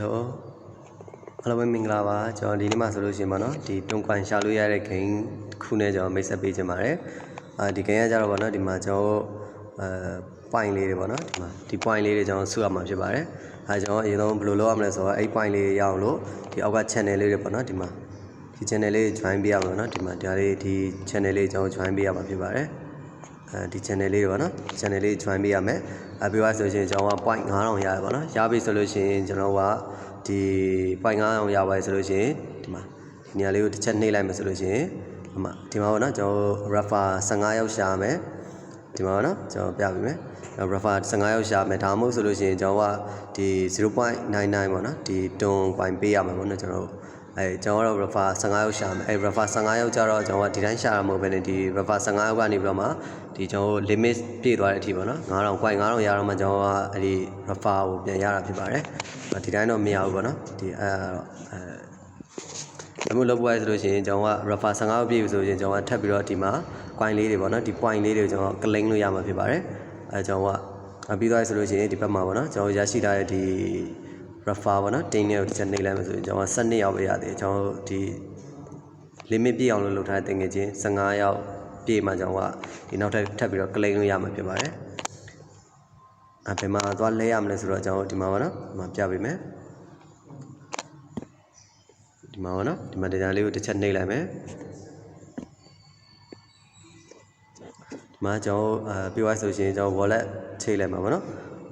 Hello အားလုံးပဲမင်္ဂလာပါကျွန်တော်ဒီနေ့မှဆိုလို့ရှိရင်ပေါ့နော်ဒီတွန်ကွန်ရှာလို့ရတဲ့ game တစ်ခုနဲ့ကျွန်တော်မိတ်ဆက်ပေးခြင်းပါတယ်အာဒီ game ကကြတော့ပေါ့နော်ဒီမှာကျွန်တော်အဲ point လေးတွေပေါ့နော်ဒီမှာဒီ point လေးတွေကျွန်တော်စုရမှာဖြစ်ပါတယ်အဲကျွန်တော်အရင်ဆုံးဘယ်လိုလုပ်ရမလဲဆိုတော့အဲ့ point လေးရအောင်လို့ဒီအောက်က channel လေးတွေပေါ့နော်ဒီမှာဒီ channel လေး join ပေးရမှာပေါ့နော်ဒီမှာဒါလေးဒီ channel လေးကျွန်တော် join ပေးရမှာဖြစ်ပါတယ် အဲဒီ channel လေးတွေပေါ့နော် channel လေး join ပေးရမယ်အဲပြီးသွားဆိုရှင်ကျွန်တော်က point 9000ရတယ်ပေါ့နော်ရပြီဆိုလို့ရှိရင်ကျွန်တော်ကဒီ point 9000ရပါတယ်ဆိုလို့ရှိရင်ဒီမှာဒီနေရာလေးကိုတစ်ချက်နှိပ်လိုက်မယ်ဆိုလို့ရှိရင်ဒီမှာဒီမှာပေါ့နော်ကျွန်တော် refer 15ရောက်ရှာမယ်ဒီမှာပေါ့နော်ကျွန်တော်ပြပေးမယ် refer 15ရောက်ရှာမယ်ဒါမှမဟုတ်ဆိုလို့ရှိရင်ကျွန်တော်ကဒီ0.99ပေါ့နော်ဒီတွန် coin ပေးရမှာပေါ့နော်ကျွန်တော်တို့ အဲကျွန်တော်ကတော့ refer 15ရောက်ရှာမယ်အဲ refer 15ရောက်ကြတော့ကျွန်တော်ကဒီတိုင်းရှာတာမဟုတ်ဘဲနဲ့ဒီ refer 15ရောက်ကနေပြီးတော့မှဒီကျွန်တော်တို့ limit ပြည့်သွားတဲ့အထိပေါ့နော်9000 coin 9000ရတော့မှကျွန်တော်ကအဲဒီ refer ကိုပြန်ရတာဖြစ်ပါတယ်ဒီတိုင်းတော့မရဘူးပေါ့နော်ဒီအဲတော့အဲဒါမျိုးလုပ်ဖို့ရဆိုလို့ရှိရင်ကျွန်တော်က refer 15ပြည့်ပြီဆိုရင်ကျွန်တော်ကထပ်ပြီးတော့ဒီမှာ coin လေးတွေပေါ့နော်ဒီ point လေးတွေကိုကျွန်တော် claim လို့ရမှာဖြစ်ပါတယ်အဲကျွန်တော်ကပြီးသွားပြီဆိုလို့ရှိရင်ဒီဘက်မှာပေါ့နော်ကျွန်တော်ရရှိထားတဲ့ဒီ refer ပေါ့နော်တင်းလေးကိုတစ်ချက်နှိပ်လိုက်မယ်ဆိုရင်ကျွန်တော်12ရောက်ပဲရသေးတယ်ကျွန်တော်ဒီ limit ပြည့်အောင်လို့လုပ်ထားတဲ့တင်ငယ်ချင်း15ရောက်ပြည့်မှကျွန်တော်ကဒီနောက်ထပ်ထပ်ပြီးတော့ claim လို့ရမှာဖြစ်ပါတယ်အဲဘယ်မှာသွားလဲရမလဲဆိုတော့ကျွန်တော်ဒီမှာပေါ့နော်ဒီမှာပြပေးမယ်ဒီမှာပေါ့နော်ဒီမှာ data လေးကိုတစ်ချက်နှိပ်လိုက်မယ်ဒီမှာကျွန်တော်အာပြောရဆိုရှင်ကျွန်တော် wallet ချိန်လိုက်မှာပေါ့နော်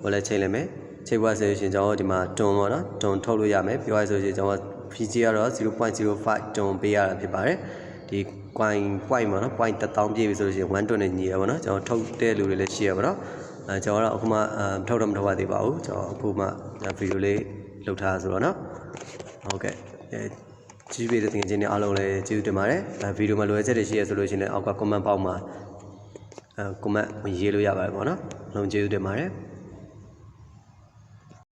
wallet ချိန်လိုက်မယ် ချိန်ပွားဆိုရှင်ကျွန်တော်ဒီမှာတွန်ပေါ့နော်တွန်ထုတ်လို့ရမယ်ပြောရဆိုရှင်ကျွန်တော် PG ကတော့0.05တွန်ပေးရတာဖြစ်ပါတယ်ဒီ coin point ပေါ့နော် point 1000ပြည့်ပြီဆိုလို့ရှိရင်1တွန်နဲ့ညီရပါတော့ကျွန်တော်ထုတ်တဲ့လူတွေလည်းရှိရပါတော့အဲကျွန်တော်ကတော့အခုမှအထုတ်တော့မထုတ်ရသေးပါဘူးကျွန်တော်အခုမှဗီဒီယိုလေးလုပ်ထားဆိုတော့နော်ဟုတ်ကဲ့အဲကြည့်ပေးတဲ့တင်ချင်းတွေအားလုံးလည်းကျေးဇူးတင်ပါတယ်အဲဗီဒီယိုမှာလိုအပ်ချက်တွေရှိရဆိုလို့ရှိရင်လည်းအောက်က comment box မှာအဲ comment ဝင်ရေးလို့ရပါတယ်ပေါ့နော်လုံးကျေးဇူးတင်ပါတယ်